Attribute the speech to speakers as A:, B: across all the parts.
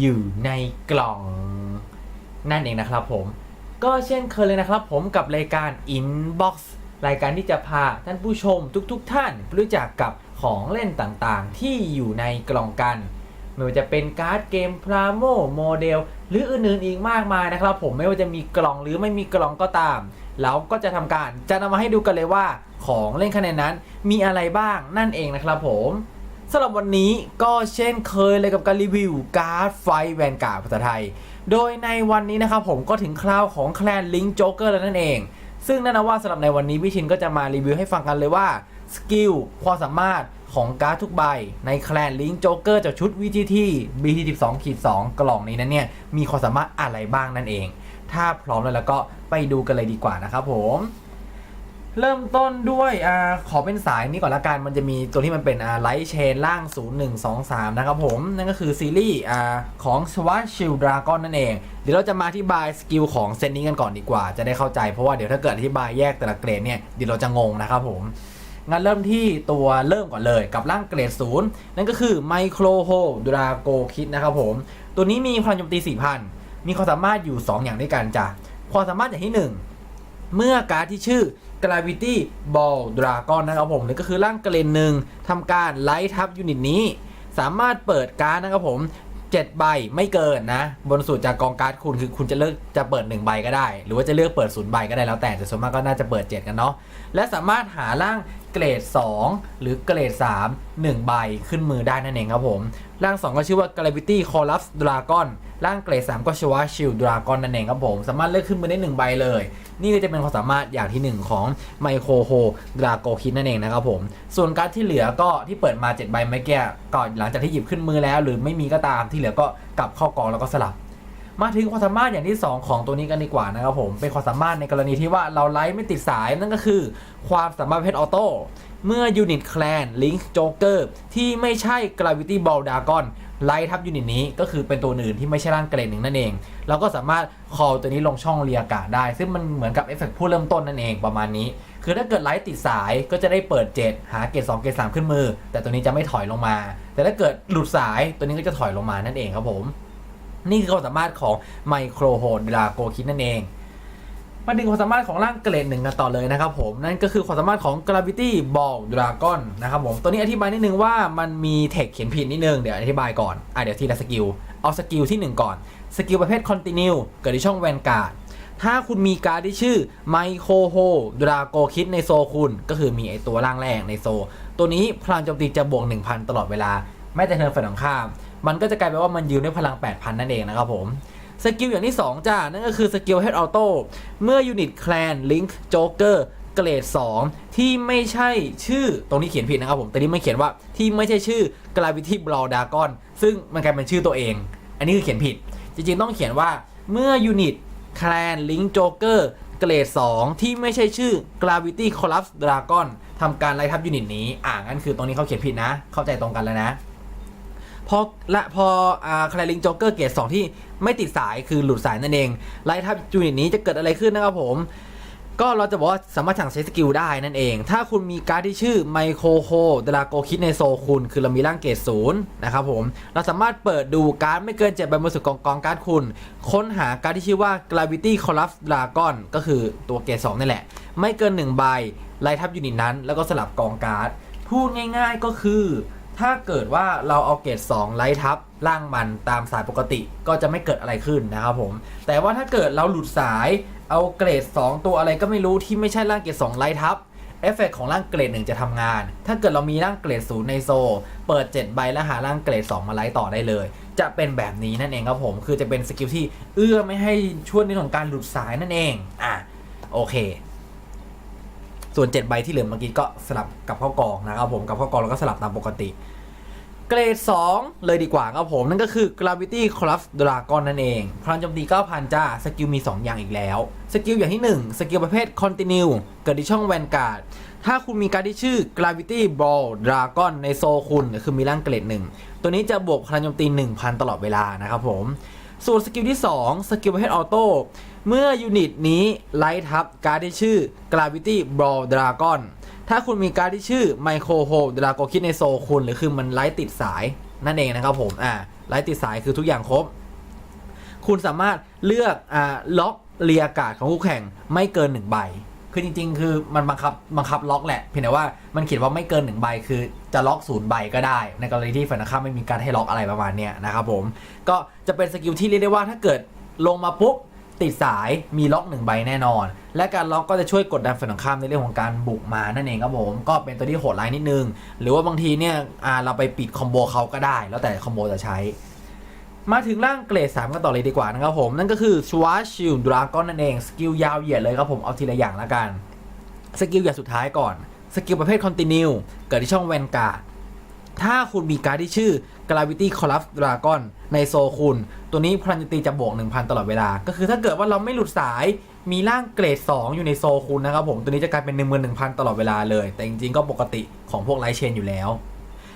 A: อยู่ในกล่อง นั่นเองนะครับผม ก็เช่นเคยเลยนะครับผมกับรายการ Inbox รายการที่จะพาท่านผู้ชมทุกๆทท่านรู้จักกับของเล่นต่างๆ ที่อยู่ในกล่องกันไม่ว่าจะเป็นการ์ดเกมพราโมโมเดลหรืออื่นๆอีกมากมายนะครับ ผมไม่ว่าจะมีกล่องหรือไม่มีกล่องก็ตามเราก็จะทำการจะนำมาให้ดูกันเลยว่า ของเล่นคะแนนนั้นมีอะไรบ้างนั่นเองนะครับผม สำหรับวันนี้ก็เช่นเคยเลยกับการรีวิวการ์ดไฟแวนการ์ดภาษาไทย โดยในวันนี้นะครับผมก็ถึงคราวของแคลนลิงโจ๊กเกอร์แล้วนั่นเอง ซึ่งนั่นนะว่าสำหรับในวันนี้พี่ชินก็จะมารีวิวให้ฟังกันเลยว่าสกิลความสามารถของการ์ดทุกใบ ในแคลนลิงโจ๊กเกอร์จากชุด VGT BT12 ขีด2กล่องนี้นั้นเนี่ยมีความสามารถอะไรบ้างนั่นเอง ถ้าพร้อมแล้วแล้วก็ไปดูกันเลยดีกว่านะครับผม เริ่มต้นด้วยอ่าขอเป็นสายนี้ก่อนละกันมันจะมีตัวที่มันเป็นอ่าไลท์เชนล่าง 0123 นะครับผม นั่นก็คือซีรีส์อ่าของ s w a t Shield Dragon นั่นเอง เดี๋ยวเราจะมาอธิบายสกิลของเซตนี้กันก่อนดีกว่า จะได้เข้าใจเพราะว่าเดี๋ยวถ้าเกิดอธิบายแยกแต่ละเกรดเนี่ยเดี๋ยวเราจะงงนะครับผมงั้นเริ่มที่ตัวเริ่มก่อนเลยกับร่างเกรดศูนย์นั่นก็คือไมโครโฮดราโกคิดนะครับผม ตัวนี้มีพลังโจมตี 4,000 มีความสามารถอยู่ 2 อย่างด้วยกันจ้ะความสามารถอย่างที่ 1 เมื่อการ์ดที่ชื่อ Gravity Ball Dragon นะครับผมนี่ก็คือร่างเกรนหนึ่งทำการไลท์ทับยูนิตนี้ สามารถเปิดการ์ดนะครับผม7ใบไม่เกินนะ บนสุดจากกองการ์ดคุณคือคุณจะเลือกจะเปิด 1 ใบก็ได้ หรือว่าจะเลือกเปิดศูนย์ใบก็ได้แล้วแต่แต่ส่วนมากก็น่าจะเปิด 7 กันเนาะและสามารถหาร่าง เกรด 2 หรือเกรด 3 1 ใบขึ้นมือได้นั่นเองครับผม ร่าง 2 ก็ชื่อว่า Gravity Collapse Dragon ร่างเกรด 3 ก็ชื่อว่า Shield Dragon นั่นเองครับผม สามารถเลือกขึ้นมือได้ 1 ใบเลย นี่ก็จะเป็นความสามารถอย่างที่ 1 ของ Micro Ho Drago Kid นั่นเองนะครับผม ส่วนการ์ดที่เหลือก็ที่เปิดมา 7 ใบเมื่อกี้ก็หลังจากที่หยิบขึ้นมือแล้ว หรือไม่มีก็ตามที่เหลือก็กลับเข้ากองแล้วก็สลับ มาถึงความสามารถอย่างที่ 2 ของตัวนี้กันดีกว่านะครับผมเป็นความสามารถในกรณีที่ว่าเราไลฟ์ไม่ติดสายนั่นก็คือ ความสามารถเพชรออโต้เมื่อยูนิตแคลนลิงค์โจ๊กเกอร์ที่ไม่ใช่ Gravity Ball Dragon ไล่ทับยูนิตนี้ก็คือเป็นตัวอื่นที่ไม่ใช่ร่างเกรดหนึ่งนั่นเอง เราก็สามารถคอลตัวนี้ลงช่องเรียกาได้ ซึ่งมันเหมือนกับเอฟเฟกต์ผู้เริ่มต้นนั่นเองประมาณนี้ คือถ้าเกิดไลท์ติดสายก็จะได้เปิด 7 หาเกรด2เกรด3ขึ้นมือ แต่ตัวนี้จะไม่ถอยลงมา แต่ถ้าเกิดหลุดสายตัวนี้ก็จะถอยลงมานั่นเองครับผม นี่คือความสามารถของไมโครโฮดราโกคิดนั่นเองมาดึงความสามารถของร่างเกรดหนึ่งกันต่อเลยนะครับผม นั่นก็คือความสามารถของ Gravity Ball Dragon นะครับผม ตัวนี้อธิบายนิดนึงว่ามันมีเทคเขียนผิดนิดนึง เดี๋ยวอธิบายก่อน อะเดี๋ยวทีละสกิล เอาสกิลที่ 1 ก่อน สกิลประเภท Continue เกิดที่ช่องแวนการ์ด ถ้าคุณมีการ์ดที่ชื่อไมโครโฮดราโกคิดในโซคุณ ก็คือมีไอตัวร่างแรกในโซ ตัวนี้พลังโจมตีจะบวก 1,000 ตลอดเวลาแม้แต่เทิร์นฝ่ายตรงข้าม มันก็จะกลายเป็นว่ามันยืนด้วยพลัง 8,000 นั่นเองนะครับผมสกิลอย่างที่ 2 จ้า นั่นก็คือสกิล Head Auto เมื่อยูนิตแคลนลิงค์โจ๊กเกอร์เกรด 2 ที่ไม่ใช่ชื่อตรงนี้เขียนผิดนะครับผมแต่นี้ไม่เขียนว่าที่ไม่ใช่ชื่อ Gravity Brawl Dragon ซึ่งมันกลายเป็นชื่อตัวเอง อันนี้คือเขียนผิด จริงๆต้องเขียนว่าเมื่อยูนิตแคลนลิงค์โจ๊กเกอร์เกรด 2 ที่ไม่ใช่ชื่อ Gravity Collapse Dragon ทำการไล่ทับยูนิตนี้ อ่างั้นคือตรงนี้เขาเขียนผิดนะ เข้าใจตรงกันแล้วนะ พอและพออ่าคลาริงโจ๊กเกอร์เกรดสองที่ไม่ติดสายคือหลุดสายนั่นเองไล่ทับยูนิตนี้จะเกิดอะไรขึ้นนะครับผมก็เราจะบอกว่าสามารถสั่งใช้สกิลได้นั่นเอง ถ้าคุณมีการ์ดที่ชื่อไมโครโคดราโกคิดในโซคุณ คือเรามีร่างเกรดศูนย์นะครับผม เราสามารถเปิดดูการ์ดไม่เกินเจ็ดใบบนสุดกองกองการ์ดคุณ ค้นหาการ์ดที่ชื่อว่า Gravity Collapse Dragon ก็คือตัวเกรดสองนี่แหละ ไม่เกินหนึ่งใบไล่ทับยูนิตนั้น แล้วก็สลับกองการ์ด พูดง่ายๆก็คือ ถ้าเกิดว่าเราเอาเกรด2ไลท์ทับล่างมันตามสายปกติก็จะไม่เกิดอะไรขึ้นนะครับผมแต่ว่าถ้าเกิดเราหลุดสายเอาเกรด 2 ตัวอะไรก็ไม่รู้ที่ไม่ใช่ร่างเกรด2ไลท์ทับเอฟเฟกของร่างเกรด 1 จะทำงาน ถ้าเกิดเรามีร่างเกรด0ในโซ เปิด 7 ใบแล้วหาร่างเกรด 2 มาไลท์ต่อได้เลย จะเป็นแบบนี้นั่นเองครับผม คือจะเป็นสกิลที่เอื้อไม่ให้ช่วยในของการหลุดสายนั่นเอง อะ โอเค ส่วน 7 ใบที่เหลือเมื่อกี้ก็สลับกับข้ากองนะครับผมกับข้ากองแล้วก็สลับตามปกติ เกรด 2 เลยดีกว่าครับผม นั่นก็คือ Gravity Collapse Dragon นั่นเอง พลังโจมตี 9,000 จ้า สกิลมี 2 อย่างอีกแล้ว สกิลอย่างที่ 1 สกิลประเภท Continue เกิดที่ช่อง Vanguard ถ้าคุณมีการที่ชื่อ Gravity Ball Dragon ในโซคุณคือมีร่างเกรด 1 ตัวนี้จะบวกพลังโจมตี 1,000 ตลอดเวลานะครับผม ส่วนสกิลที่ 2 สกิลประเภทออโต้เมื่อยูนิตนี้ไลท์ทับการ์ดที่ชื่อ Gravity Ball Dragon ถ้าคุณมีการ์ดที่ชื่อ Micro Hole Dragon คิดในโซคุณ หรือคือมันไลท์ติดสายนั่นเองนะครับผมอ่าไลท์ติดสายคือทุกอย่างครบ คุณสามารถเลือกอ่าล็อกเรียกาศของคู่แข่งไม่เกินหนึ่งใบ คือจริง ๆ คือมันบังคับบังคับล็อกแหละ เพียงแต่ว่ามันเขียนว่าไม่เกินหนึ่งใบคือจะล็อกศูนย์ใบก็ได้ ในกรณีที่ฝ่ายตรงข้ามไม่มีการให้ล็อกอะไรประมาณเนี้ยนะครับผมก็จะเป็นสกิลที่เรียกได้ว่าถ้าเกิดลงมาปุ๊บติดสายมีล็อกหนึ่งใบแน่นอน และการล็อกก็จะช่วยกดดันฝ่ายตรงข้ามในเรื่องของการบุกมานั่นเองครับผมก็เป็นตัวที่โหดร้ายนิดนึง หรือว่าบางทีเนี่ยอ่าเราไปปิดคอมโบเขาก็ได้ แล้วแต่คอมโบจะใช้ มาถึงร่างเกรด 3 กันต่อเลยดีกว่านะครับผม นั่นก็คือชวาชิลดราก้อนนั่นเอง สกิลยาวเหยียดเลยครับผม เอาทีละอย่างละกัน สกิลอย่างสุดท้ายก่อน สกิลประเภทคอนติเนียเกิดที่ช่องแวนการ์ดถ้าคุณมีการ์ดที่ชื่อ Gravity Collapse Dragon ในโซคุณ ตัวนี้พลังจมตีจะบวก 1,000 ตลอดเวลา ก็คือถ้าเกิดว่าเราไม่หลุดสายมีร่างเกรด 2 อยู่ในโซคุณนะครับผม ตัวนี้จะกลายเป็น 11,000 ตลอดเวลาเลย แต่จริงๆก็ปกติของพวกไลท์เชนอยู่แล้ว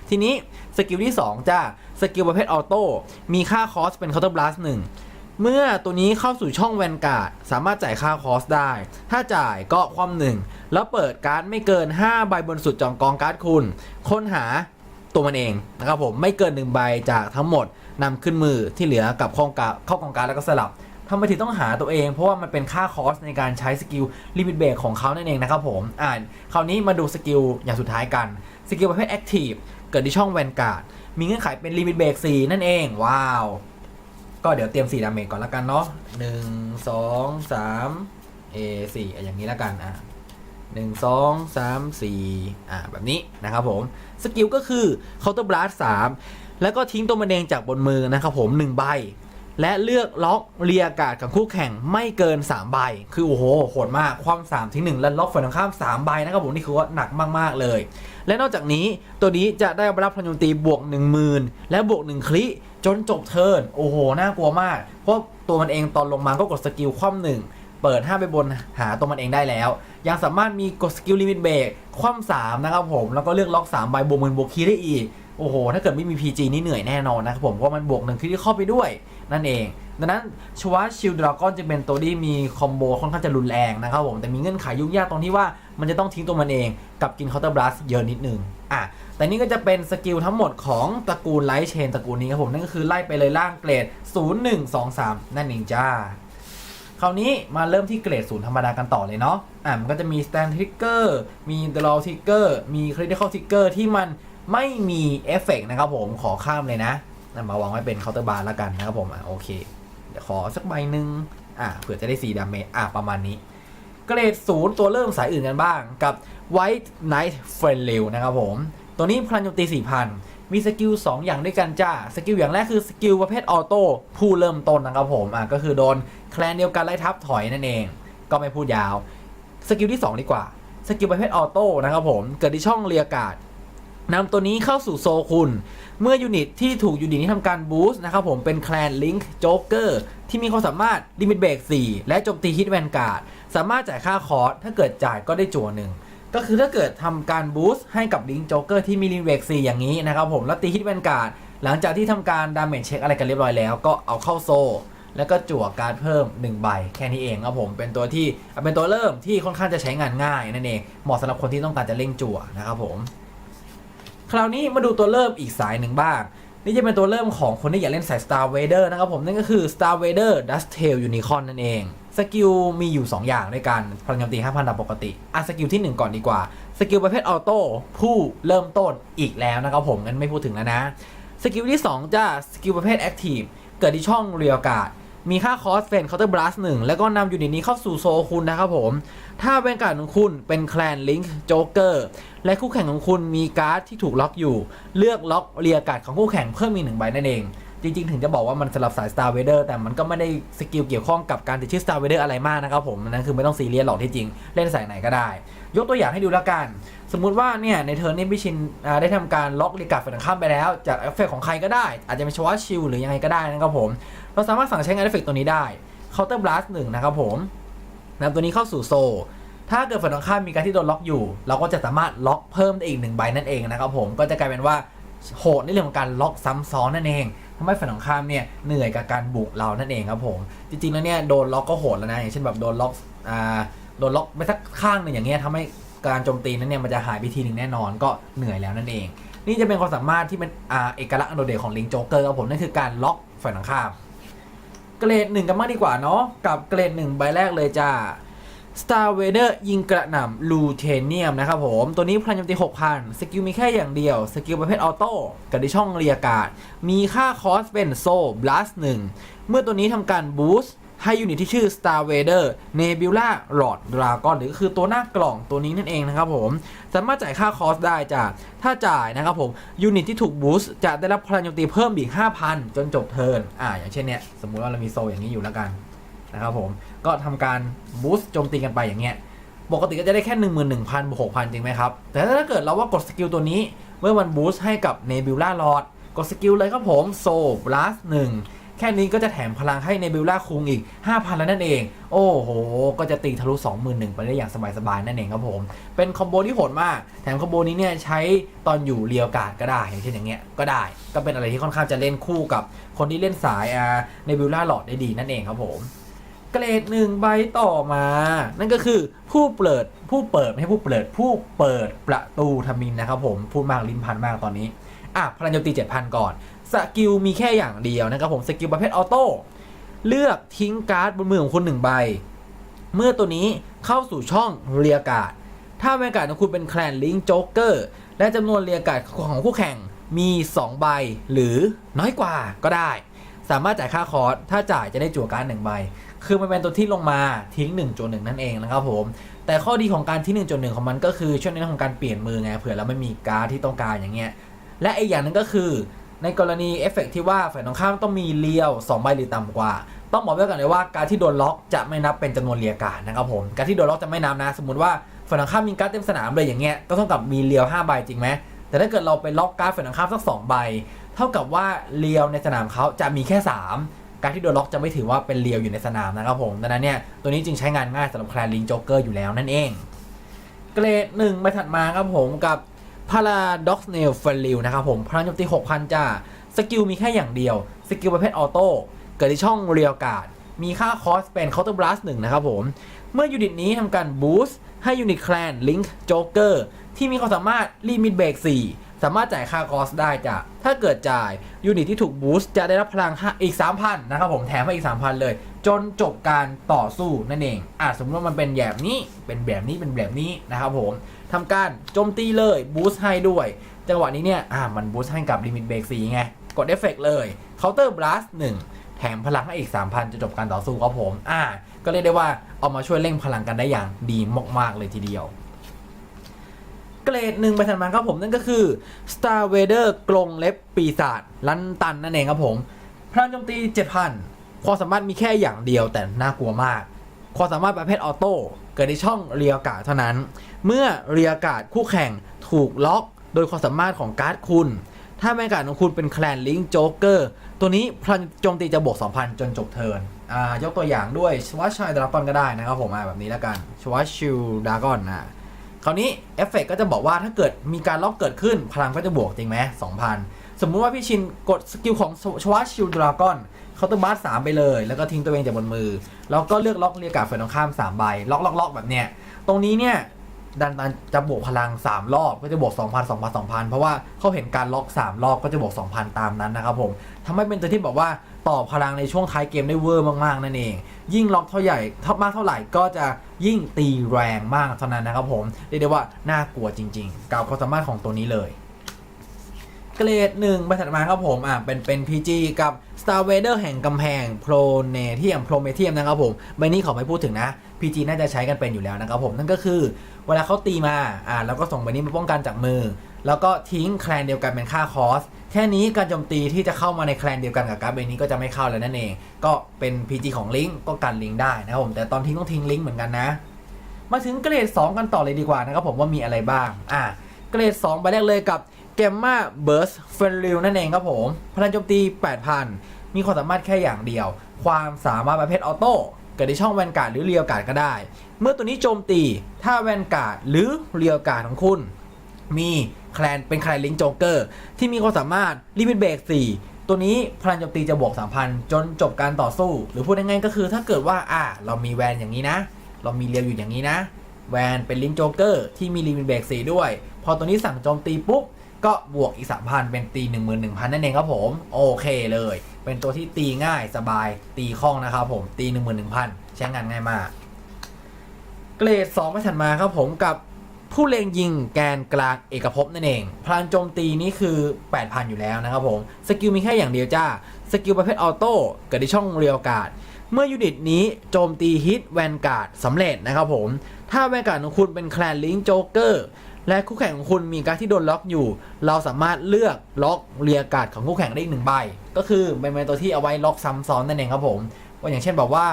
A: ทีนี้สกิลที่ 2 จ้าสกิลประเภทออโต้มีค่าคอสเป็นเคาน์เตอร์บลัสหนึ่งเมื่อตัวนี้เข้าสู่ช่องแวนการ์ดสามารถจ่ายค่าคอสได้ ถ้าจ่ายก็ความหนึ่งแล้วเปิดการ์ดไม่เกิน 5 ใบบนสุดจองกองการ์ดคุณ ค้นหาตัวมันเองนะครับผมไม่เกิน 1 ใบจากทั้งหมดนำขึ้นมือที่เหลือกับข้ากาเข้ากองการ์ดแล้วก็สลับทำไมถึงต้องหาตัวเองเพราะว่ามันเป็นค่าคอสในการใช้สกิลลิมิตเบรกของเขานั่นเองนะครับผมอ่านคราวนี้มาดูสกิลอย่างสุดท้ายกันสกิลประเภทแอคทีฟ เกิดที่ช่องแวนการ์ด มีเงื่อนไขเป็นลิมิตเบรกสีนั่นเอง ว้าว ก็เดี๋ยวเตรียม4ดาเมจก่อนละกันเนาะ1 2 3 A 4อะอย่างนี้ละกันอะ1 2 3 4อ่าแบบนี้นะครับผม สกิลก็คือ Counter Blast 3แล้วก็ทิ้งตัวมันเองจากบนมือนะครับผม1ใบ และเลือกล็อกเรียกาศกับคู่แข่งไม่เกิน 3 ใบ คือโอ้โหโหดมากความ3ทิ้ง1และล็อกฝ่ายตรงข้าม 3 ใบนะครับผมนี่คือว่าหนักมาก ๆ เลย และนอกจากนี้ตัวนี้จะได้รับพลังโจมตีบวก 10,000 และบวก 1 คลิจนจบเทิร์นโอ้โห น่ากลัวมาก เพราะตัวมันเองตอนลงมาก็กดสกิลคว่ำหนึ่งเปิด 5 ไปบนหาตัวมันเองได้แล้ว ยังสามารถมีกดสกิลลิมิตเบรกคว่ำสามนะครับผม แล้วก็เลือกล็อก 3 ใบบวกหมื่นบวกคีย์ได้อีก โอ้โห ถ้าเกิดไม่มี PG นี่เหนื่อยแน่นอนนะครับผมเพราะมันบวกหนึ่งคลิกเข้าไปด้วย นั่นเอง ดังนั้นชวาชิลดราก้อนจะเป็นตัวที่มีคอมโบค่อนข้างจะรุนแรงนะครับผม แต่มีเงื่อนไขยุ่งยากตรงที่ว่ามันจะต้องทิ้งตัวมันเองกับกินเคาน์เตอร์บลัสเยอะนิดนึงอะแต่นี่ก็จะเป็นสกิลทั้งหมดของตระกูลไลท์เชนตระกูลนี้ครับผม นั่นก็คือไล่ไปเลยล่างเกรด 0 1 2 3 นั่นเองจ้าคราวนี้มาเริ่มที่เกรดศูนย์ธรรมดากันต่อเลยเนาะ อะมันก็จะมี stand trigger มี draw trigger มี critical trigger ที่มัน ไม่มีเอฟเฟกต์นะครับผมขอข้ามเลยนะนำมาวางไว้เป็น counter bar แล้วกันนะครับผมอะโอเคเดี๋ยวขอสักใบหนึ่งอะเผื่อจะได้4ดาเมจอะประมาณนี้เกรดศูนย์ตัวเริ่มสายอื่นกันบ้างกับ White Knight f r e n l นะครับผม ตัวนี้พลังโจมตี 4,000 มีสกิล 2 อย่างด้วยกันจ้า สกิลอย่างแรกคือสกิลประเภทออโต้ผู้เริ่มต้นนะครับผมอะก็คือโดนแคลนเดียวกันไล่ทับถอยนั่นเอง ก็ไม่พูดยาว สกิลที่ 2 ดีกว่า สกิลประเภทออโต้นะครับผม เกิดที่ช่องเรียกาศ นำตัวนี้เข้าสู่โซคุณ เมื่อยูนิตที่ถูกยูนิตนี้ทำการบูสต์นะครับผมเป็นแคลนลิงค์โจ๊กเกอร์ที่มีความสามารถลิมิตเบรก4และโจมตีฮิตแวนการ์ดสามารถจ่ายค่าคอร์สถ้าเกิดจ่ายก็ได้จั่วหนึ่งก็คือถ้าเกิดทำการบูสต์ให้กับลิงค์โจ๊กเกอร์ที่มีลิมิตเบรก4อย่างนี้นะครับผมแล้วตีฮิตแวนการ์ดหลังจากที่ทำการดาเมจเช็คอะไรกันเรียบร้อยแล้วก็เอาเข้าโซแล้วก็จั่วการเพิ่ม 1 ใบแค่นี้เองครับผมเป็นตัวที่เป็นตัวเริ่มที่ค่อนข้างจะใช้งานง่ายนั่นเองเหมาะสำหรับคนที่ต้องการจะเร่งจั่วนะครับผม คราวนี้มาดูตัวเริ่มอีกสายหนึ่งบ้าง นี่จะเป็นตัวเริ่มของคนที่อยากเล่นสาย Star Vader นะครับผมนั่นก็คือ Star Vader Dust Tail Unicorn นั่นเอง สกิลมีอยู่ 2 อย่างด้วยกันพลังโจมตี5,000ดาบปกติ อะสกิลที่ 1 ก่อนดีกว่า สกิลประเภทออโต้ผู้เริ่มต้นอีกแล้วนะครับผมงั้นไม่พูดถึงแล้วนะ สกิลที่ 2จ้าสกิลประเภท Active เกิดที่ช่องเรียลกาดมีค่าคอสเป็นเคาน์เตอร์บลัสหนึ่งแล้วก็นำยูนิตนี้เข้าสู่โซคุณนะครับผม ถ้าเป็นการดของคุณเป็นแคลนลิงค์โจ๊กเกอร์และคู่แข่งของคุณมีการ์ดที่ถูกล็อกอยู่ เลือกล็อกเรียการ์ดของคู่แข่งเพิ่มมีหนึ่งใบนั่นเอง จริง ๆ ถึงจะบอกว่ามันสำหรับสาย Star Vader แต่มันก็ไม่ได้สกิลเกี่ยวข้องกับการติดชื่อ Star Vader อะไรมากนะครับผมนั่นคือไม่ต้องซีเรียสหรอกที่จริง เล่นสายไหนก็ได้ ยกตัวอย่างให้ดูแล้วกัน สมมุติว่าเนี่ยในเทอร์นนี้พี่ชินได้ทำการล็อกรีการ์ดฝ่งข้ามไปแล้ว จากเอฟเฟกของใครก็ได้ อาจจะเป็นชวาชิลหรือยังไงก็ได้นะครับผม เราสามารถสั่งใช้งานเอฟเฟกตัวนี้ได้ Counter Blast 1นะครับผม นำตัวนี้เข้าสู่โซ ถ้าเกิดฝ่ายตรงข้ามมีการที่โดนล็อกอยู่ เราก็จะสามารถล็อกเพิ่มได้อีกหนึ่งใบนั่นเองนะครับผมก็จะกลายเป็นว่าโหดในเรื่องของการล็อกซ้ำซ้อนนั่นเองทำให้ฝ่ายตรงข้ามเนี่ยเหนื่อยกับการบุกเรานั่นเองครับผมจริงๆแล้วเนี่ยโดนล็อกก็โหดแล้วนะอย่างเช่นแบบโดนล็อกอ่าโดนล็อกไปสักข้างหนึ่งอย่างเงี้ยทำให้การโจมตีนั้นเนี่ยมันจะหายไปทีหนึ่งแน่นอนก็เหนื่อยแล้วนั่นเอง นี่จะเป็นความสามารถที่เป็นอ่าเอกลักษณ์อันโดดเด่นของลิงโจ๊กเกอร์ครับผมนั่นคือการล็อกฝ่ายตรงข้าม เกรดหนึ่งกันมากดีกว่าเนาะกับเกรดหนึ่งใบแรกเลยจ้า Star Vader ยิงกระหน่ำลูเทเนียมนะครับผม ตัวนี้พลังโจมตี 6,000 สกิลมีแค่อย่างเดียว สกิลประเภทออโต้กับในช่องเรียกาดมีค่าคอสเป็นโซ่บลัส1เมื่อตัวนี้ทำการบูสต์ ให้ยูนิตที่ชื่อ Star Vader Nebula Lord Dragon หรือคือตัวหน้ากล่องตัวนี้นั่นเองนะครับผม สามารถจ่ายค่าคอสได้จ้ะถ้าจ่ายนะครับผมยูนิตที่ถูกบูสต์จะได้รับพลังโจมตีเพิ่มอีก 5,000 จนจบเทิร์นอ่าอย่างเช่นเนี้ยสมมุติว่าเรามีโซอย่างนี้อยู่แล้วกันนะครับผมก็ทำการบูสต์โจมตีกันไปอย่างเงี้ยปกติก็จะได้แค่ 11,000บวก6,000 จริงไหมครับ แต่ถ้าเกิดเราว่ากดสกิลตัวนี้ เมื่อมันบูสต์ให้กับ Nebula Lord กดสกิลเลยครับผมโซบลัส1 แค่นี้ก็จะแถมพลังให้ Nebula คุงอีก 5,000 แล้วนั่นเอง โอ้โห ก็จะตีทะลุ 21,000 ไปได้อย่างสบายๆ นั่นเองครับผม เป็นคอมโบที่โหดมาก แถมคอมโบนี้เนี่ยใช้ตอนอยู่เรียวกาดก็ได้ อย่างเช่นอย่างเงี้ย ก็ได้ ก็เป็นอะไรที่ค่อนข้างจะเล่นคู่กับคนที่เล่นสายอ่า Nebula Lord ได้ดีนั่นเองครับผมเกรดหนึ่งใบต่อมา นั่นก็คือผู้เปิดผู้เปิดไม่ใช่ผู้เปิดผู้เปิดประตูทมินนะครับผม พูดมากลิ้นพันมากตอนนี้ อะพลังโจมตี 7,000 ก่อน สกิลมีแค่อย่างเดียวนะครับผมสกิลประเภทออโต้เลือกทิ้งการ์ดบนมือของคุณหนึ่งใบ เมื่อตัวนี้เข้าสู่ช่องเรียการ์ดถ้าบรรยากาศของคุณเป็นแคลนลิงโจ๊กเกอร์และจำนวนเรียการ์ดของคู่แข่งมี 2 ใบหรือน้อยกว่าก็ได้ สามารถจ่ายค่าคอร์สถ้าจ่ายจะได้จั่วการ์ดหนึ่งใบ คือมันเป็นตัวที่ลงมาทิ้ง1จนหนึ่งนั่นเองนะครับผม แต่ข้อดีของการทิ้ง1จนหนึ่งของมันก็คือช่วยในเรื่องของการเปลี่ยนมือไงเผื่อเราไม่มีการ์ดที่ต้องการอย่างเงี้ยและอีกอย่างนึงก็คือ ในกรณีเอฟเฟกต์ที่ว่าฝ่ายตรงข้ามต้องมีเลียว2ใบหรือต่ำกว่า ต้องบอกไว้ก่อนเลยว่าการที่โดนล็อกจะไม่นับเป็นจำนวนเรียการนะครับผมการที่โดนล็อกจะไม่นับนะ สมมติว่าฝ่ายตรงข้ามมีการ์ดเต็มสนามเลยอย่างเงี้ยก็เท่ากับมีเลียว5ใบจริงไหมแต่ถ้าเกิดเราไปล็อกการ์ดฝ่ายตรงข้ามสัก2ใบเท่ากับว่าเลียวในสนามเขาจะมีแค่ 3 การที่โดนล็อกจะไม่ถือว่าเป็นเลียวอยู่ในสนามนะครับผมดังนั้นเนี่ยตัวนี้จึงใช้งานง่ายสำหรับแคลนลิงโจ๊กเกอร์อยู่แล้วนั่นเอง เกรดหนึ่งไปถัดมาครับผมกับ Paradox Nail f a l i l นะครับผมพลังโจมตี6,000จ้าสกิลมีแค่อย่างเดียว สกิลประเภทออโต้เกิดที่ช่องเรียลการ์ดมีค่าคอสเป็น Counter Blast 1นะครับผม เมื่อยูนิตนี้ทำการบูสต์ให้ยูนิตแคลน Link Joker ที่มีความสามารถลิมิตเบรก4 สามารถจ่ายค่าคอสได้จ้ะ ถ้าเกิดจ่ายยูนิตที่ถูกบูสต์จะได้รับพลังอีก 3,000 นะครับผมแถมมาอีก 3,000 เลย จนจบการต่อสู้นั่นเองอะสมมติว่ามันเป็นแบบนี้เป็นแบบนี้เป็นแบบนี้นะครับผม ทำการโจมตีเลยบูสต์ให้ด้วย จังหวะนี้เนี่ยอะมันบูสต์ให้กับลิมิตเบรก4ไง กดเอฟเฟกเลย Counter Blast 1แถมพลังให้อีก 3,000 จะจบการต่อสู้ครับผม อ่า ก็เรียกได้ว่าเอามาช่วยเร่งพลังกันได้อย่างดีมาก ๆ เลยทีเดียว เกรดหนึ่งไปถัดมาครับผมนั่นก็คือ Star Vader กรงเล็บปีศาจลันตันนั่นเองครับผม พลังโจมตี 7,000 ความสามารถมีแค่อย่างเดียวแต่น่ากลัวมาก ความสามารถประเภทออโต้ เกิดในช่องเรียกาศเท่านั้น เมื่อเรียกาศคู่แข่งถูกล็อกโดยความสามารถของการ์ดคุณ ถ้าแม่การของคุณเป็นแคลนลิงโจ๊กเกอร์ตัวนี้พลังโจมตีจะบวก 2,000 จนจบเทิร์นอ่ายกตัวอย่างด้วยชวัชชัยดราก้อนก็ได้นะครับผมอ่าแบบนี้แล้วกันชวัชชิลดราก้อนอะคราวนี้เอฟเฟกก็จะบอกว่าถ้าเกิดมีการล็อกเกิดขึ้น พลังก็จะบวกจริงไหม2,000 สมมุติว่าพี่ชินกดสกิลของชวัชชิลดราก้อน เคาน์เตอร์บัสสามไปเลย แล้วก็ทิ้งตัวเองจากบนมือ แล้วก็เลือกล็อกเรียกการ์ดฝ่ายตรงข้าม3ใบ ล็อกล็อกล็อกแบบเนี้ย ตรงนี้เนี่ยดันจะบวกพลัง 3 รอบก็จะบวก 2,000 2,000 2,000 เพราะว่าเขาเห็นการล็อก 3 รอบก็จะบวก 2,000 ตามนั้นนะครับผมทำให้เป็นตัวที่บอกว่าต่อพลังในช่วงท้ายเกมได้เวอร์มากๆนั่นเอง ยิ่งล็อกเท่าใหญ่เท่ามากเท่าไหร่ก็จะยิ่งตีแรงมากเท่านั้นนะครับผมเรียกได้ว่าน่ากลัวจริงๆกับความสามารถของตัวนี้เลย เกรดหนึ่งไปถัดมาครับผมอะเป็นเป็น PG กับ Star Vader แห่งกำแพง Prometheum Prometheum นะครับผมใบนี้ขอไม่พูดถึงนะ PG น่าจะใช้กันเป็นอยู่แล้วนะครับผมนั่นก็คือ เวลาเขาตีมาอ่าแล้วก็ส่งใบนี้มาป้องกันจากมือ แล้วก็ทิ้งแคลนเดียวกันเป็นค่าคอสแค่นี้การโจมตีที่จะเข้ามาในแคลนเดียวกันกับการ์ดใบนี้ก็จะไม่เข้าแล้วนั่นเอง ก็เป็น PG ของลิงก์ก็กันลิงก์ได้นะครับผมแต่ตอนทิ้งต้องทิ้งลิงก์เหมือนกันนะ มาถึงเกรด 2 กันต่อเลยดีกว่านะครับผมว่ามีอะไรบ้างอ่าเกรด2ไปแรกเลยกับ เกมมาเบิร์สเฟนริลนั่นเองครับผม พลังโจมตี 8,000 มีความสามารถแค่อย่างเดียว ความสามารถประเภทออโต้เกิดในช่องแวนการ์ดหรือเรียวการ์ดก็ได้ เมื่อตัวนี้โจมตีถ้าแวนการ์ดหรือเรียวการ์ดของคุณ มีแคลนเป็นแคลนลิงโจเกอร์ ที่มีความสามารถลิมิตเบรก4 ตัวนี้พลังโจมตีจะบวก 3,000 จนจบการต่อสู้ หรือพูดง่ายๆก็คือถ้าเกิดว่าอ่าเรามีแวนอย่างนี้นะ เรามีเรียวอยู่อย่างนี้นะ แวนเป็นลิงโจเกอร์ที่มีลิมิตเบรก4ด้วย พอตัวนี้สั่งโจมตีปุ๊บ ก็บวกอีก 3,000 เป็นตี11,000 นั่นเองครับผม โอเคเลย เป็นตัวที่ตีง่ายสบายตีคล่องนะครับผมตี 11,000 ใช้งานง่ายมาก เกรด2ม่ถัดมาครับผมกับผู้เล็งยิงแกนกลางเอกภพนั่นเอง พลังโจมตีนี่คือ 8,000 อยู่แล้วนะครับผม สกิลมีแค่อย่างเดียวจ้า สกิลประเภทออโต้เกิดในช่องเรียวกาด เมื่อยูนิตนี้โจมตีฮิตแวนการ์ดสำเร็จนะครับผม ถ้าแวนการ์ดของคุณเป็นแคลนลิงโจเกอร์ และคู่แข่งของคุณมีการที่โดนล็อกอยู่ เราสามารถเลือกล็อกเรียกาดของคู่แข่งได้อีกหนึ่งใบ ก็คือเป็นตัวที่เอาไว้ล็อกซ้ำซ้อนนั่นเองครับผมว่าอย่างเช่นแบบว่า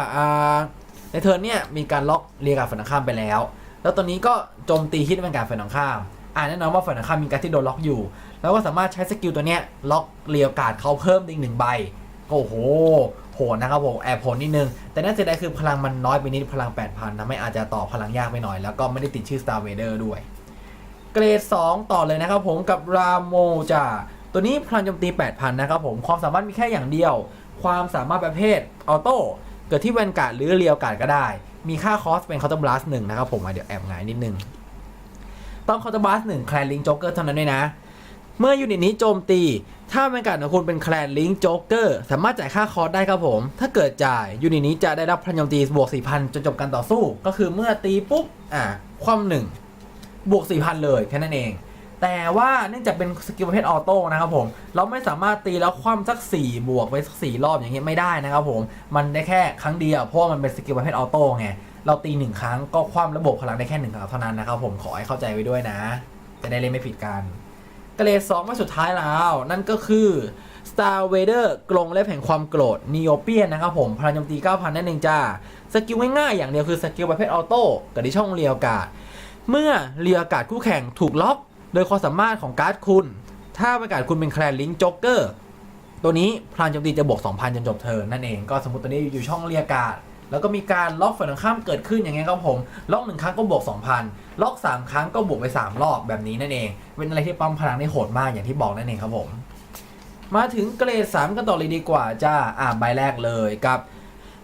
A: ในเทิร์นเนี่ยมีการล็อกเรียกาดฝั่งตรงข้ามไปแล้ว แล้วตอนนี้ก็โจมตีฮิตแวนการฝั่งตรงข้ามอ่าแน่นอนว่าฝั่งตรงข้ามมีการที่โดนล็อกอยู่ แล้วก็สามารถใช้สกิลตัวเนี้ยล็อกเรียกาดเขาเพิ่มอีกหนึ่งใบโอ้โหโหนะครับผมแอบโหดนิดนึง แต่น่าเสียดายคือพลังมันน้อยไปนิดพลัง 8,000ทำให้อาจจะต่อพลังยากไปหน่อย แล้วก็ไม่ได้ติดชื่อ Star Vader ด้วย เกรด 2 ต่อเลยนะครับผมกับราโมจาตัวนี้พลังโจมตี 8,000 นะครับผมความสามารถมีแค่อย่างเดียว ความสามารถประเภทออโต้เกิดที่แวนการ์ดหรือเรียวการ์ดก็ได้ มีค่าคอสเป็นเคาน์ตบลัสหนึ่งนะครับผมเดี๋ยวแอบหงายนิดนึงต้องเคาน์ตบลัสหนึ่งแคลนลิงโจ๊กเกอร์เท่านั้นด้วยนะ เมื่อยูนิตนี้โจมตี ถ้าแวนการ์ดของคุณเป็นแคลนลิงโจ๊กเกอร์สามารถจ่ายค่าคอสได้ครับผม ถ้าเกิดจ่ายยูนิตนี้จะได้รับพลังโจมตีบวก4,000จนจบการต่อสู้ ก็คือเมื่อตีปุ๊บอ่าความหนึ่ง บวก 4,000 เลยแค่นั้นเอง แต่ว่าเนื่องจากเป็นสกิลประเภทออโต้นะครับผม เราไม่สามารถตีแล้วคว่ำสัก 4 บวกไปสัก 4 รอบอย่างเงี้ยไม่ได้นะครับผม มันได้แค่ครั้งเดียวเพราะว่ามันเป็นสกิลประเภทออโต้ไง เราตีหนึ่งครั้งก็คว่ำระบบพลังได้แค่หนึ่งครั้งเท่านั้นนะครับผม ขอให้เข้าใจไว้ด้วยนะ จะได้เล่นไม่ผิดกันเกรดสองมาสุดท้ายแล้ว นั่นก็คือ Star Vader กรงเล็บแห่งความโกรธ n e o p i a n นะครับผม พลังโจมตี 9,000 นั่นเองจ้า สกิลง่ายๆอย่างเดียวคือสกิลประเภทออโต้กับที่ช่องเรียวกาด เมื่อเรียวการ์ดคู่แข่งถูกล็อก โดยความสามารถของการ์ดคุณ ถ้าเป็นการ์ดคุณเป็นแคลนลิงจ็อกเกอร์ตัวนี้พลังโจมตีจะบวก2,000จนจบเทิร์นนั่นเองก็สมมติตัวนี้อยู่ช่องเรียการ์ดแล้วก็มีการล็อกฝั่งตรงข้ามเกิดขึ้นอย่างเงี้ยครับผมล็อกหนึ่งครั้งก็บวก2,000ล็อก3 ครั้งก็บวกไป 3 รอบแบบนี้นั่นเอง เป็นอะไรที่ปั๊มพลังได้โหดมากอย่างที่บอกนั่นเองครับผม มาถึงเกรด3กันต่อเลยดีกว่าจ้าอ่าใบแรกเลยกับ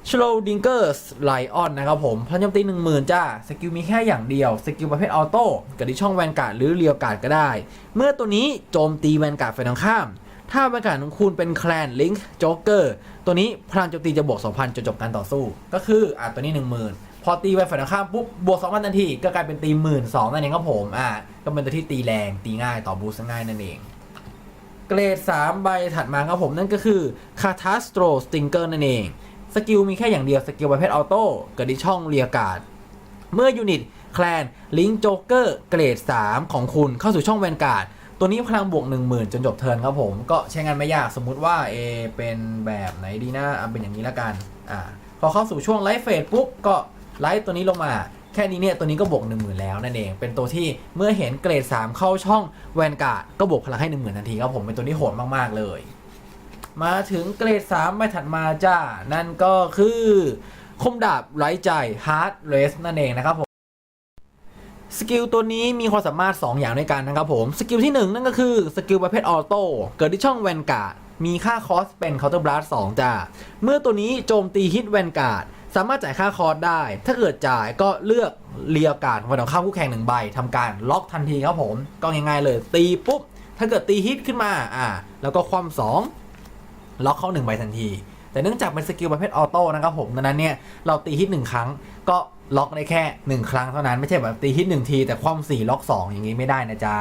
A: s h r o d i n g e r s Lion นนะครับผมพลังโจมตี 10,000 จ้า สกิลมีแค่อย่างเดียว สกิลประเภทออโต้กับที่ช่องแวนการ์ดหรือเรียวการ์ดก็ได้ เมื่อตัวนี้โจมตีแวนการ์ดฝ่ายตรงข้าม ถ้าแวนการ์ดของคุณเป็นแคลนลิงค์โจ๊กเกอร์ตัวนี้พลังโจมตีจะบวก 2,000 จนจบการต่อสู้ ก็คืออ่าตัวนี้ 10,000 พอตีแวนฝ่ายตรงข้ามปุ๊บบวก 2,000ทันทีก็กลายเป็นตี12,000นั่นเองครับผมอ่าก็เป็นตัวที่ตีแรงตีง่ายต่อบูสง่ายนั่นเองเกรด3ใบถัดมาครับผมนั่นก็คือ Catastro Stinger นั่นเอง สกิลมีแค่อย่างเดียวสกิลประเภทออโต้เกิดที่ช่องเรียการ์ดเมื่อยูนิตแคลนลิงโจ๊กเกอร์เกรด 3 ของคุณเข้าสู่ช่องแวนการ์ดตัวนี้พลังบวก 10,000 จนจบเทิร์นครับผม ก็ใช้งานไม่ยากสมมุติว่า A เป็นแบบไหนดีนะอะเป็นอย่างนี้ละกันอ่าพอเข้าสู่ช่วงไลฟ์เฟสปุ๊บก็ไลฟ์ตัวนี้ลงมาแค่นี้เนี่ยตัวนี้ก็บวก 10,000 แล้วนั่นเอง เป็นตัวที่เมื่อเห็นเกรด 3 เข้าช่องแวนการ์ดก็บวกพลังให้ 10,000 ทันทีครับผมเป็นตัวที่โหดมาก ๆ เลย มาถึงเกรด 3ไปถัดมาจ้า นั่นก็คือคมดาบไร้ใจ Hard Race นั่นเองนะครับผมสกิลตัวนี้มีความสามารถ 2 อย่างด้วยกันนะครับผม สกิลที่ 1 นั่นก็คือสกิลประเภทออโต้เกิดที่ช่องแวนการ์ดมีค่าคอสเป็นเคาน์เตอร์บลัส2จ้า เมื่อตัวนี้โจมตีฮิตแวนการ์ดสามารถจ่ายค่าคอสได้ ถ้าเกิดจ่ายก็เลือกเรียการ์ดของฝั่งตรงข้ามคู่แข่งหนึ่งใบทำการล็อกทันทีครับผม ก็ง่ายๆเลยตีปุ๊บ ถ้าเกิดตีฮิตขึ้นมาอ่าแล้วก็คว่ำสอง ล็อกเข้า1ใบทันที แต่เนื่องจากเป็นสกิลประเภทออโต้นะครับผมดังนั้นเนี่ยเราตีฮิตหนึ่งครั้งก็ล็อกได้แค่ 1 ครั้งเท่านั้นไม่ใช่แบบตีฮิตหนึ่งทีแต่คว่ำสี่ล็อก 2 อย่างนี้ไม่ได้นะจ๊ะ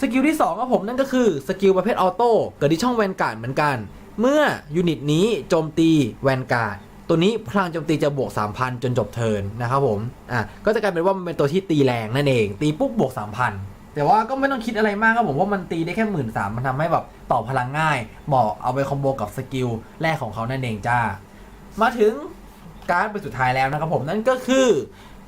A: สกิลที่2ครับผมนั่นก็คือสกิลประเภทออโต้เกิดที่ช่องแวนการ์ดเหมือนกัน เมื่อยูนิตนี้โจมตีแวนการ์ดตัวนี้พลังโจมตีจะบวก 3,000 จนจบเทิร์นนะครับผมอะก็จะกลายเป็นว่ามันเป็นตัวที่ตีแรงนั่นเอง ตีปุ๊บบวก 3,000 แต่ว่าก็ไม่ต้องคิดอะไรมากครับผมว่ามันตีได้แค่หมื่นสามมันทำให้แบบต่อพลังง่ายเหมาะเอาไปคอมโบกับสกิลแรกของเขานั่นเองจ้า มาถึงการ์ดใบสุดท้ายแล้วนะครับผมนั่นก็คือ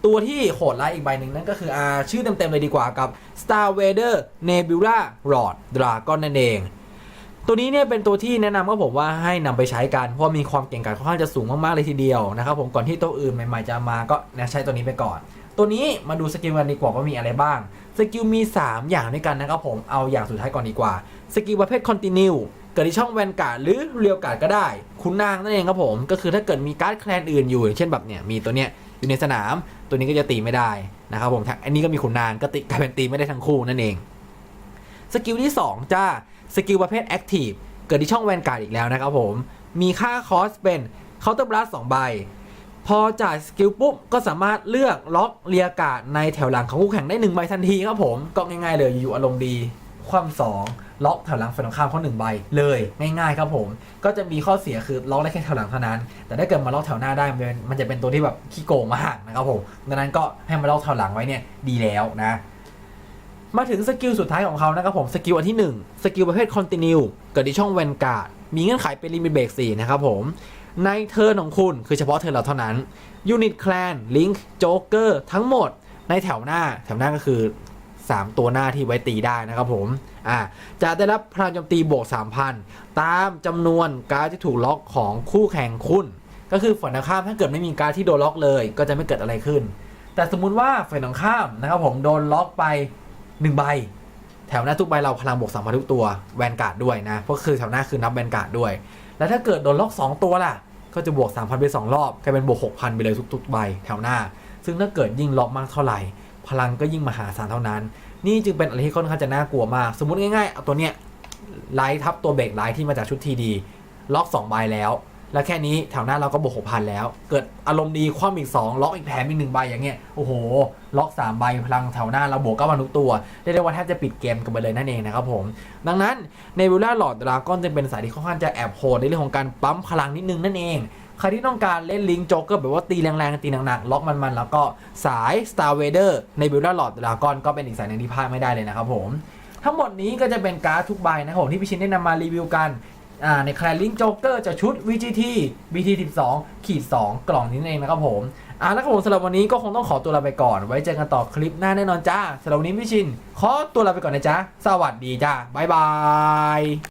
A: ตัวที่โหดร้ายอีกใบหนึ่งนั่นก็คืออาชื่อเต็มๆเลยดีกว่ากับ Star Vader Nebula Rod Dragon นั่นเอง ตัวนี้เนี่ยเป็นตัวที่แนะนำว่าผมว่าให้นำไปใช้กัน เพราะมีความเก่งกาจค่อนข้างจะสูงมากๆเลยทีเดียวนะครับผมก่อนที่ตัวอื่นใหม่ๆจะมาก็นะใช้ตัวนี้ไปก่อน ตัวนี้มาดูสกิลกันดีกว่าว่ามีอะไรบ้าง สกิลมี 3 อย่างด้วยกันนะครับผมเอาอย่างสุดท้ายก่อนดีกว่า สกิลประเภท continue เกิดที่ช่องแวนการ์ดหรือเรียวการ์ดก็ได้ คุณนางนั่นเองครับผม ก็คือถ้าเกิดมีการ์ดแคลนอื่นอยู่อย่างเช่นแบบเนี่ยมีตัวเนี้ยอยู่ในสนาม ตัวนี้ก็จะตีไม่ได้นะครับผมอันนี้ก็มีคุณนางก็ติกลายเป็นตีไม่ได้ทั้งคู่นั่นเองสกิลที่ 2 จ้าสกิลประเภท Active เกิดที่ช่องแวนการ์ดอีกแล้วนะครับผม มีค่าคอสเป็นเคาน์เตอร์บลัสสองใบ พอจ่ายสกิลปุ๊บก็สามารถเลือกล็อกเรียการ์ดในแถวหลังของคู่แข่งได้1ใบทันทีครับผมก็ง่ายๆเลยอยู่ๆอารมณ์ดี ความสองล็อกแถวหลังฝ่ายตรงข้ามเขาหนึ่งใบเลยง่ายๆครับผม ก็จะมีข้อเสียคือล็อกได้แค่แถวหลังเท่านั้น แต่ถ้าเกิดมาล็อกแถวหน้าได้มันมันจะเป็นตัวที่แบบขี้โกงมากนะครับผมดังนั้นก็ให้มาล็อกแถวหลังไว้เนี่ยดีแล้วนะมาถึงสกิลสุดท้ายของเขานะครับผมสกิลอันที่ 1 สกิลประเภท continue เกิดที่ช่องแวนการ์ดมีเงื่อนไขเป็นลิมิตเบรก4นะครับผม ในเทิร์นของคุณคือเฉพาะเทิร์นเราเท่านั้นยูนิตแคลนลิงค์โจ๊กเกอร์ทั้งหมดในแถวหน้า แถวหน้าก็คือ 3 ตัวหน้าที่ไว้ตีได้นะครับผมอ่าจะได้รับพลังโจมตีบวก 3,000 ตามจำนวนการที่ถูกล็อกของคู่แข่งคุณ ก็คือฝ่ายตรงข้ามถ้าเกิดไม่มีการที่โดนล็อกเลย ก็จะไม่เกิดอะไรขึ้น แต่สมมุติว่าฝ่ายตรงข้ามนะครับผมโดนล็อกไป1ใบแถวหน้าทุกใบเราพลังบวกสามพันทุกตัวแวนการ์ดด้วยนะเพราะคือแถวหน้าคือนับแวนการ์ดด้วย แล้วถ้าเกิดโดนล็อก 2 ตัวล่ะ ก็จะบวก 3,000 ไป 2 รอบกลายเป็นบวก 6,000 ไปเลยทุกๆใบแถวหน้า ซึ่งถ้าเกิดยิ่งล็อกมากเท่าไหร่ พลังก็ยิ่งมหาศาลเท่านั้น นี่จึงเป็นอะไรที่ค่อนข้างจะน่ากลัวมาก สมมติง่ายๆเอาตัวเนี้ยไลท์ทับตัวเบรกไลท์ที่มาจากชุดทีดีล็อก2ใบแล้ว แล้วแค่นี้แถวหน้าเราก็บวก6,000แล้ว เกิดอารมณ์ดีคว่ำอีก 2 ล็อกอีกแถมอีกหนึ่งใบอย่างเงี้ยโอ้โห ล็อก3ใบพลังแถวหน้าเราบวกก็มาทุกตัวเรียกได้ว่าแทบจะปิดเกมกันไปเลยนั่นเองนะครับผม ดังนั้นในวิลล่าหลอดดราก้อนจะเป็นสายที่ค่อนข้างจะแอบโหดในเรื่องของการปั๊มพลังนิดนึงนั่นเองใครที่ต้องการเล่นลิงโจ๊กเกอร์แบบว่าตีแรงๆ ตีหนักๆ ล็อกมันๆ แล้วก็สาย Star Vader ในวิลล่าหลอดดราก้อนก็เป็นอีกสายหนึ่งที่พลาดไม่ได้เลยนะครับผมทั้งหมดนี้ก็จะเป็นการ์ดทุกใบนะครับผมที่พี่ชินได้นำมารีวิวกัน ในแคลริงโจ๊กเกอร์จะชุด VGT BT 12ขีด2กล่องนี้เองนะครับผมอ่าแล้วครับผมสำหรับวันนี้ก็คงต้องขอตัวลาไปก่อน ไว้เจอกันต่อคลิปหน้าแน่นอนจ้าสำหรับวันนี้พี่ชิน ขอตัวลาไปก่อนนะจ้าสวัสดีจ้าบ๊ายบาย